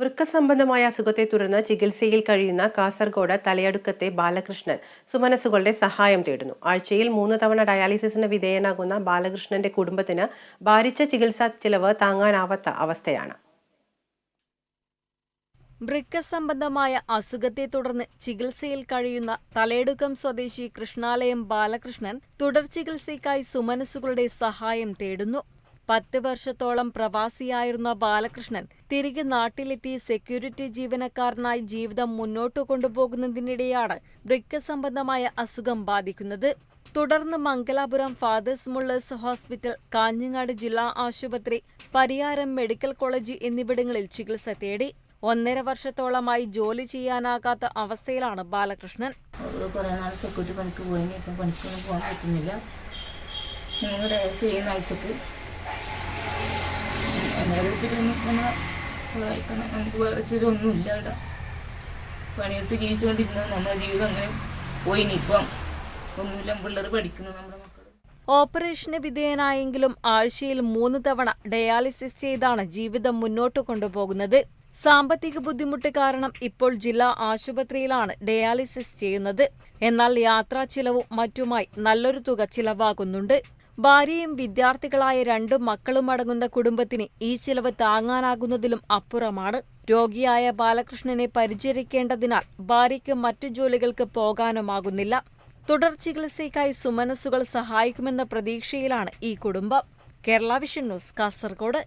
വൃക്ക സംബന്ധമായ അസുഖത്തെ തുടർന്ന് ചികിത്സയിൽ കഴിയുന്ന കാസർഗോഡ് തലയടുക്കത്തെ ബാലകൃഷ്ണൻ സുമനസുകളുടെ സഹായം തേടുന്നു. ആഴ്ചയിൽ മൂന്ന് തവണ ഡയാലിസിസിന് വിധേയനാകുന്ന ബാലകൃഷ്ണന്റെ കുടുംബത്തിന് ഭാരിച്ച ചികിത്സാ ചിലവ് താങ്ങാനാവാത്ത അവസ്ഥയാണ്. വൃക്ക സംബന്ധമായ അസുഖത്തെ തുടർന്ന് ചികിത്സയിൽ കഴിയുന്ന തലയടുക്കം സ്വദേശി കൃഷ്ണാലയം ബാലകൃഷ്ണൻ തുടർ ചികിത്സയ്ക്കായി സുമനസുകളുടെ സഹായം തേടുന്നു. പത്ത് വർഷത്തോളം പ്രവാസിയായിരുന്ന ബാലകൃഷ്ണൻ തിരികെ നാട്ടിലെത്തി സെക്യൂരിറ്റി ജീവനക്കാരനായി ജീവിതം മുന്നോട്ടു കൊണ്ടുപോകുന്നതിനിടെയാണ് വൃക്ക സംബന്ധമായ അസുഖം ബാധിക്കുന്നത്. തുടർന്ന് Mangalapuram Fathers Mullers hospital Kanhangad ജില്ലാ ആശുപത്രി പരിയാരം മെഡിക്കൽ കോളേജ് എന്നിവിടങ്ങളിൽ ചികിത്സ തേടി. ഒന്നര വർഷത്തോളമായി ജോലി ചെയ്യാനാകാത്ത അവസ്ഥയിലാണ് ബാലകൃഷ്ണൻ. സെക്യൂരിറ്റി പണിക്ക് പോയി പണിക്കൊന്നും പോകാൻ പറ്റുന്നില്ല. ഞങ്ങളുടെ ചെയ്യുന്ന ആഴ്ചക്ക് നമ്മുടെ ജീവിതം അങ്ങനെ പോയി. പഠിക്കുന്നു നമ്മുടെ ഓപ്പറേഷന് വിധേയനായെങ്കിലും ആഴ്ചയിൽ മൂന്ന് തവണ ഡയാലിസിസ് ചെയ്താണ് ജീവിതം മുന്നോട്ട് കൊണ്ടുപോകുന്നത്. സാമ്പത്തിക ബുദ്ധിമുട്ട് കാരണം ഇപ്പോൾ ജില്ലാ ആശുപത്രിയിലാണ് ഡയാലിസിസ് ചെയ്യുന്നത്. എന്നാൽ യാത്രാ ചിലവും മറ്റുമായി നല്ലൊരു തുക ചിലവാകുന്നുണ്ട്. ഭാര്യയും വിദ്യാർത്ഥികളായ രണ്ട് മക്കളും അടങ്ങുന്ന കുടുംബത്തിന് ഈ ചിലവ് താങ്ങാനാകുന്നതിലും അപ്പുറമാണ്. രോഗിയായ ബാലകൃഷ്ണനെ പരിചരിക്കേണ്ടതിനാൽ ഭാര്യയ്ക്ക് മറ്റു ജോലികൾക്ക് പോകാനുമാകുന്നില്ല. തുടർ ചികിത്സയ്ക്കായി സുമനസ്സുകൾ സഹായിക്കുമെന്ന പ്രതീക്ഷയിലാണ് ഈ കുടുംബം. Kerala vision news Kasaragod.